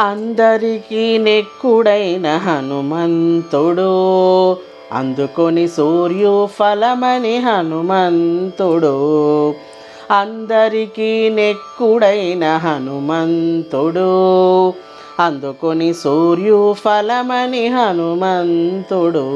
అందరికీ నెక్కుడైన హనుమంతుడు. అందుకొని సూర్యు ఫలమని హనుమంతుడు. అందరికీ నెక్కుడైన హనుమంతుడు. అందుకొని సూర్యు ఫలమని హనుమంతుడు.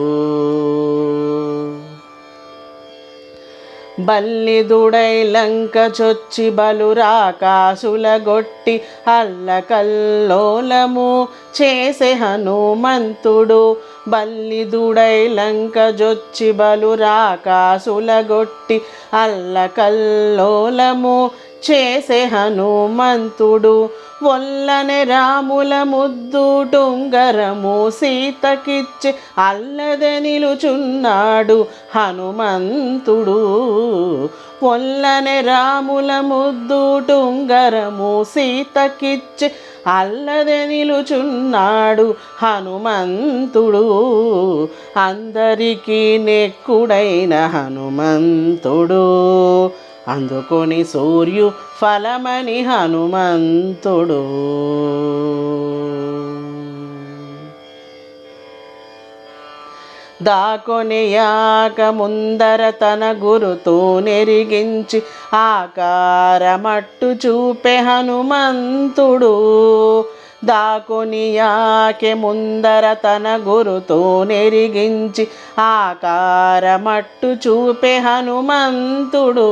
బల్లిదుడై లంక చొచ్చి బలురాకాసులగొట్టి అల్లకల్లోలము చేసే హనుమంతుడు. బల్లిదుడై లంక జొచ్చి బలురాకాసులగొట్టి అల్లకల్లోలము చేసే హనుమంతుడు. ఒల్లనే రాముల ముద్దుటుంగరము సీతకిచ్చి అల్లదే నిలుచున్నాడు హనుమంతుడు. ఒల్లనే రాముల ముద్దుటుంగరము సీతకిచ్చి అల్లదే నిలుచున్నాడు హనుమంతుడు. అందరికీ నెక్కుడైన హనుమంతుడు. అందుకొని సూర్యు ఫలమని హనుమంతుడు. దాకొనియాక ముందర తన గురుతో నెరిగించి ఆకారమట్టు చూపే హనుమంతుడు. దాకొనియాకే ముందర తన గురుతో నెరిగించి ఆకారమట్టు చూపే హనుమంతుడు.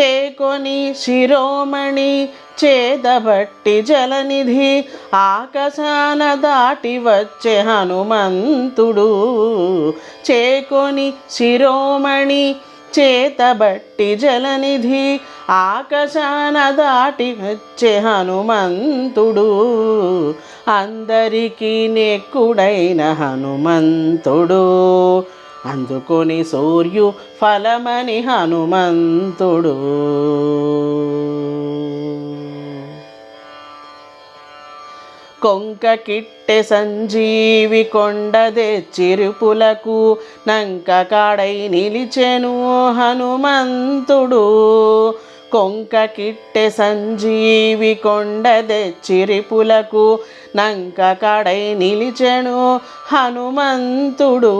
చేకొని శిరోమణి చేదబట్టి జలనిధి ఆకాశాన దాటి వచ్చే హనుమంతుడు. చేకొని శిరోమణి చేతబట్టి జలనిధి ఆకాశాన దాటి వచ్చే హనుమంతుడు. అందరికీ నెక్కుడైన హనుమంతుడు. అందుకొని సూర్యు ఫలమని హనుమంతుడు. కొంక కిట్టె సంజీవి కొండదే చిరుపులకు నంక కాడై నిలిచెను హనుమంతుడు. కొంక కిట్టె సంజీవి కొండదే చిరిపులకు నంక కాడై నిలిచెను హనుమంతుడు.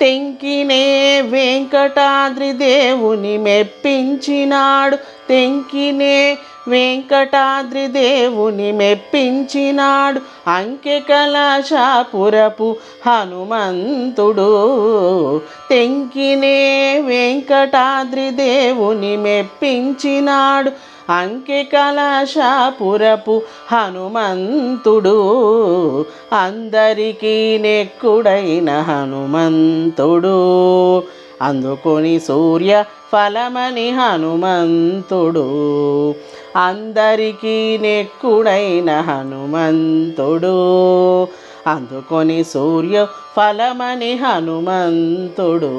తెంకినే వెంకటాద్రి దేవుని మెప్పించినాడు. తెంకినే వెంకటాద్రిదేవుని మెప్పించినాడు అంకె కళాశాపురపు హనుమంతుడు. తెంకినే వెంకటాద్రిదేవుని మెప్పించినాడు అంకె కళాశాపురపు హనుమంతుడు. అందరికీ నెక్కుడైన హనుమంతుడు. అందుకొని సూర్య ఫలమని హనుమంతుడు. అందరికీ నెక్కుడైన హనుమంతుడు. అందుకొని సూర్య ఫలమని హనుమంతుడు.